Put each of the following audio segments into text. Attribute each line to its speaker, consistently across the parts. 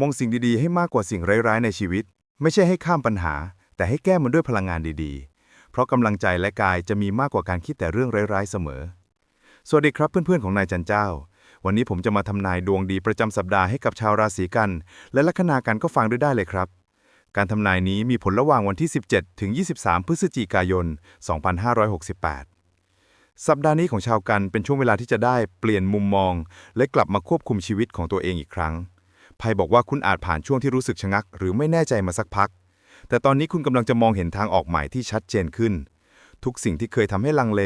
Speaker 1: มองสิ่งดีๆ ให้มากกว่าสิ่งร้ายๆในชีวิต ไม่ใช่ให้ข้ามปัญหา แต่ให้แก้มันด้วยพลังงานดีๆ เพราะกำลังใจและกายจะมีมากกว่าการคิดแต่เรื่องร้ายๆเสมอ สวัสดีครับเพื่อนๆของนายจันเจ้า วันนี้ผมจะมาทำนายดวงดีประจำสัปดาห์ให้กับชาวราศีกัน และลัคนากันก็ฟังด้วยได้เลยครับ การทำนายนี้มีผลระหว่างวันที่ 17 ถึง 23 พฤศจิกายน 2568สัปดาห์นี้ของชาวกันเป็นช่วงเวลาที่จะได้เปลี่ยนมุมมอง และกลับมาควบคุมชีวิตของตัวเองอีกครั้ง ไพ่บอกว่าคุณอาจผ่านช่วงที่รู้สึกชะงัก หรือไม่แน่ใจมาสักพัก แต่ตอนนี้คุณกำลังจะมองเห็นทางออกใหม่ที่ชัดเจนขึ้น ทุกสิ่งที่เคยทำให้ลังเล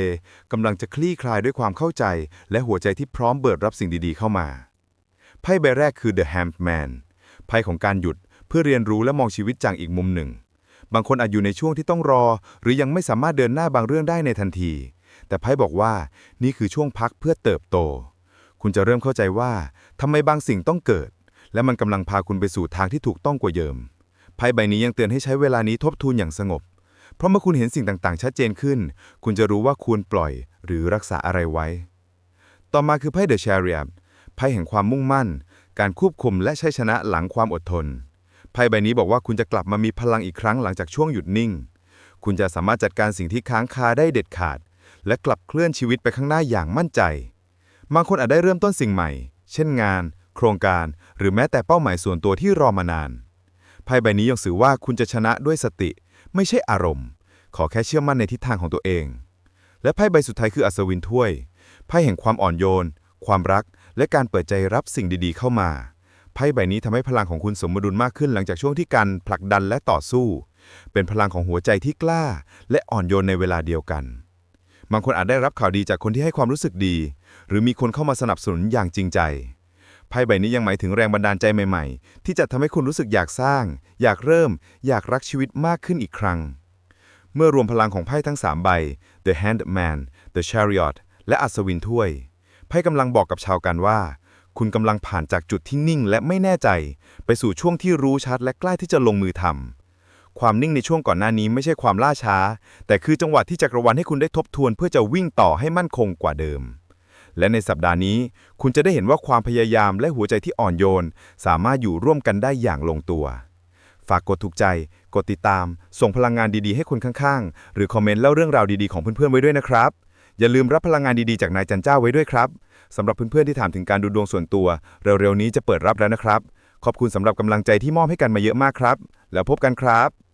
Speaker 1: กำลังจะคลี่คลายด้วยความเข้าใจ และหัวใจที่พร้อมเบิดรับสิ่งดีๆเข้ามา ไพ่ใบแรกคือ The Hanged Man ไพ่ของการหยุดเพื่อเรียนรู้และมองชีวิตจากอีกมุมหนึ่ง บางคนอาจอยู่ในช่วงที่ต้องรอ หรือยังไม่สามารถเดินหน้าบางเรื่องได้ในทันที แต่ไพ่บอกว่านี่คือช่วงพักเพื่อเติบโต คุณจะเริ่มเข้าใจว่าทำไมบางสิ่งต้องเกิด และมันกำลังพาคุณไปสู่ทางที่ถูกต้องกว่าเดิมไพ่ใบนี้ยังเตือนให้ใช้เวลานี้ทบทวนอย่างสงบ เพราะเมื่อคุณเห็นสิ่งต่างๆ ชัดเจนขึ้น คุณจะรู้ว่าควรปล่อยหรือรักษาอะไรไว้ ต่อมาคือไพ่ The Chariot ไพ่แห่งความมุ่งมั่น การควบคุมและใชัยชนะหลังความอดทน ไพ่ใบนี้บอกว่าคุณจะกลับมามีพลังอีกครั้งหลังจากช่วงหยุดนิ่ง คุณจะสามารถจัดการสิ่งที่ค้างคาได้เด็ดขาด และกลับเคลื่อนชีวิตไปข้างหน้าอย่างมั่นใจ บางคนอาจได้เริ่มต้นสิ่งใหม่ เช่นงาน โครงการ หรือแม้แต่เป้าหมายส่วนตัวที่รอมานานไพ่ใบนี้ยังสื่อว่าคุณจะชนะด้วยสติ ไม่ใช่อารมณ์ ขอแค่เชื่อมั่นในทิศทางของตัวเอง และไพ่ใบสุดท้ายคืออัศวินถ้วยไพ่แห่งความอ่อนโยน ความรัก และการเปิดใจรับสิ่งดีๆ เข้ามาไพ่ใบนี้ทำให้พลังของคุณสมดุลมากขึ้นหลังจากช่วงที่การผลักดันและต่อสู้ เป็นพลังของหัวใจที่กล้า และอ่อนโยนในเวลาเดียวกัน บางคนอาจได้รับข่าวดีจากคนที่ให้ความรู้สึกดี หรือมีคนเข้ามาสนับสนุนอย่างจริงใจ ไพ่ใบนี้ยังหมายถึงแรงบันดาลใจใหม่ๆ ที่จะทำให้คุณรู้สึกอยากสร้าง อยากเริ่ม อยากรักชีวิตมากขึ้นอีกครั้ง เมื่อรวมพลังของไพ่ทั้ง 3 ใบ The Handman The Chariot และอัศวินถ้วย ไพ่กำลังบอกกับชาวกันว่า คุณกำลังผ่านจากจุดที่นิ่งและไม่แน่ใจ ไปสู่ช่วงที่รู้ชัดและใกล้ที่จะลงมือทำความนิ่งในช่วงก่อนหน้านี้ไม่ใช่ความล่าช้า แต่คือจังหวะที่จักรวาลให้คุณได้ทบทวนเพื่อจะวิ่งต่อให้มั่นคงกว่าเดิม และในสัปดาห์นี้ คุณจะได้เห็นว่าความพยายามและหัวใจที่อ่อนโยน สามารถอยู่ร่วมกันได้อย่างลงตัว ฝากกดถูกใจ กดติดตาม ส่งพลังงานดีๆ ให้คนข้างๆ หรือคอมเมนต์เล่าเรื่องราวดีๆของเพื่อนๆไว้ด้วยนะครับ อย่าลืมรับพลังงานดีๆจากนายจันเจ้าไว้ด้วยครับสำหรับเพื่อนๆที่ถามถึงการดูดวงส่วนตัว เร็วๆนี้จะเปิดรับแล้วนะครับ ขอบคุณสำหรับกำลังใจที่มอบให้กันมาเยอะมากครับ แล้วพบกันครับ